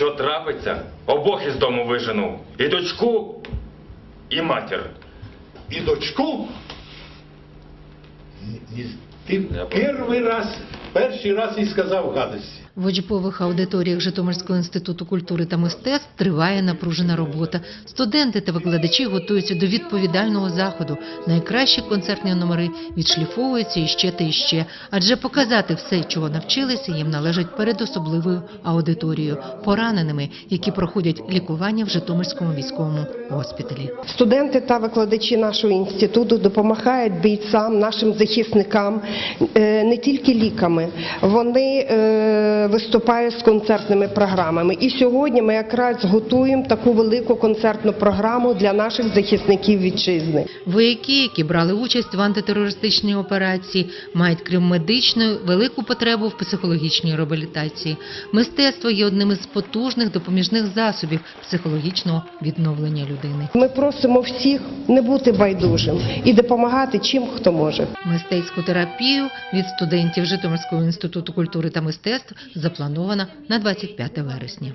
Що трапиться, обох із дому вижену. І дочку, і матір. І дочку? Не- не- Ты Я первый раз, перший раз і сказав гадості. В учбових аудиторіях Житомирського інституту культури та мистецтв триває напружена робота. Студенти та викладачі готуються до відповідального заходу. Найкращі концертні номери відшліфовуються іще та іще, адже показати все, чого навчилися, їм належить перед особливою аудиторією пораненими, які проходять лікування в Житомирському військовому госпіталі. Студенти та викладачі нашого інституту допомагають бійцям, нашим захисникам е, не тільки ліками, вони е, виступають з концертними програмами. І сьогодні ми якраз готуємо таку велику концертну програму для наших захисників вітчизни. Вояки, які брали участь в антитерористичній операції, мають крім медичної велику потребу в психологічній реабілітації. Мистецтво є одним із потужних допоміжних засобів психологічного відновлення людини. Ми просимо всіх не бути байдужим і допомагати чим хто може. Мистецьку терапію від студентів Житомирського інституту культури та мистецтв запланована на 25 вересня.